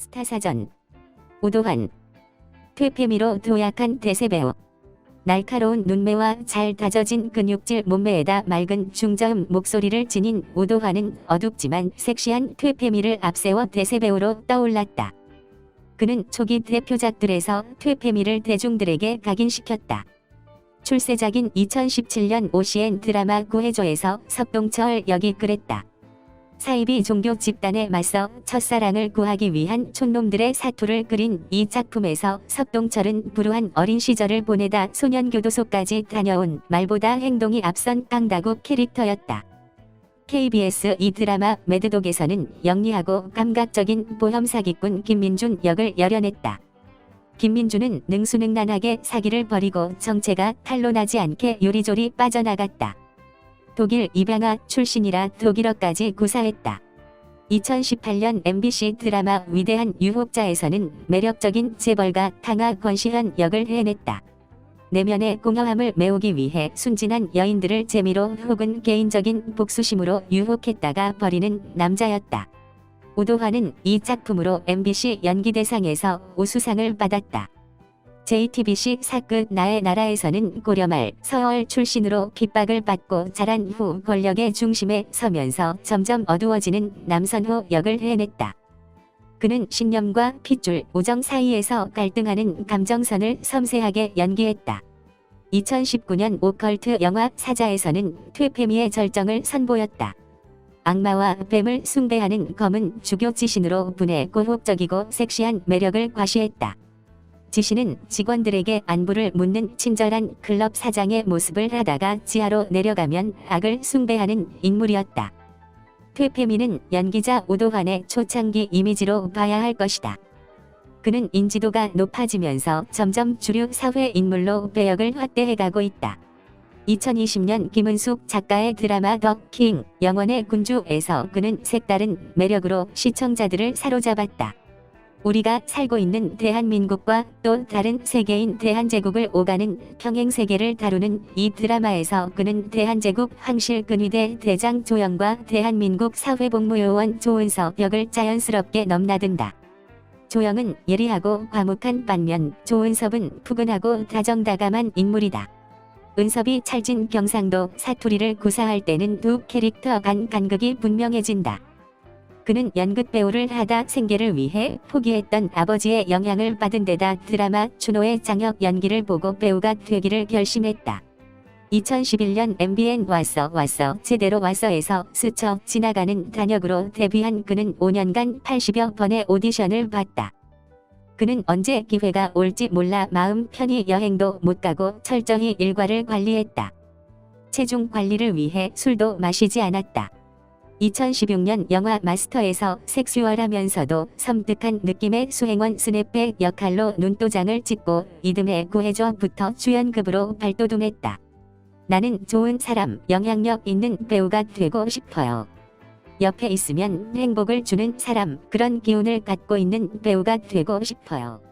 스타사전 오도환 퇴폐미로 도약한 대세배우 날카로운 눈매와 잘 다져진 근육질 몸매에다 맑은 중저음 목소리를 지닌 오도환은 어둡지만 섹시한 퇴폐미를 앞세워 대세배우로 떠올랐다. 그는 초기 대표작들에서 퇴폐미를 대중들에게 각인시켰다. 출세작인 2017년 OCN 드라마 구해줘에서 석동철 역이 그랬다. 사이비 종교 집단에 맞서 첫사랑을 구하기 위한 촌놈들의 사투를 그린 이 작품에서 석동철은 불우한 어린 시절을 보내다 소년교도소까지 다녀온 말보다 행동이 앞선 깡다구 캐릭터였다. KBS 이 드라마 매드독에서는 영리하고 감각적인 보험 사기꾼 김민준 역을 열연했다. 김민준은 능수능란하게 사기를 벌이고 정체가 탄로나지 않게 요리조리 빠져나갔다. 독일 입양아 출신이라 독일어까지 구사했다. 2018년 MBC 드라마 위대한 유혹자에서는 매력적인 재벌가 탕아 권시현 역을 해냈다. 내면의 공허함을 메우기 위해 순진한 여인들을 재미로 혹은 개인적인 복수심으로 유혹했다가 버리는 남자였다. 우도환은 이 작품으로 MBC 연기대상에서 우수상을 받았다. JTBC 사끝 나의 나라에서는 고려말 서울 출신으로 핍박을 받고 자란 후 권력의 중심에 서면서 점점 어두워지는 남선호 역을 해냈다. 그는 신념과 핏줄, 우정 사이에서 갈등하는 감정선을 섬세하게 연기했다. 2019년 오컬트 영화 사자에서는 퇴폐미의 절정을 선보였다. 악마와 뱀을 숭배하는 검은 주교 지신으로 분해 고혹적이고 섹시한 매력을 과시했다. 지신은 직원들에게 안부를 묻는 친절한 클럽 사장의 모습을 하다가 지하로 내려가면 악을 숭배하는 인물이었다. 퇴폐미는 연기자 오도환의 초창기 이미지로 봐야 할 것이다. 그는 인지도가 높아지면서 점점 주류 사회 인물로 배역을 확대해가고 있다. 2020년 김은숙 작가의 드라마 더 킹, 영원의 군주에서 그는 색다른 매력으로 시청자들을 사로잡았다. 우리가 살고 있는 대한민국과 또 다른 세계인 대한제국을 오가는 평행세계를 다루는 이 드라마에서 그는 대한제국 황실 근위대 대장 조영과 대한민국 사회복무요원 조은서 벽을 자연스럽게 넘나든다. 조영은 예리하고 과묵한 반면 조은섭은 푸근하고 다정다감한 인물이다. 은섭이 찰진 경상도 사투리를 구사할 때는 두 캐릭터 간 간극이 분명해진다. 그는 연극 배우를 하다 생계를 위해 포기했던 아버지의 영향을 받은 데다 드라마 추노의 장혁 연기를 보고 배우가 되기를 결심했다. 2011년 MBN 왔어 왔어 제대로 왔어에서 스쳐 지나가는 단역으로 데뷔한 그는 5년간 80여 번의 오디션을 봤다. 그는 언제 기회가 올지 몰라 마음 편히 여행도 못 가고 철저히 일과를 관리했다. 체중 관리를 위해 술도 마시지 않았다. 2016년 영화 마스터에서 섹슈얼하면서도 섬뜩한 느낌의 수행원 스냅백 역할로 눈도장을 찍고 이듬해 구해줘부터 주연급으로 발돋움했다. 나는 좋은 사람, 영향력 있는 배우가 되고 싶어요. 옆에 있으면 행복을 주는 사람, 그런 기운을 갖고 있는 배우가 되고 싶어요.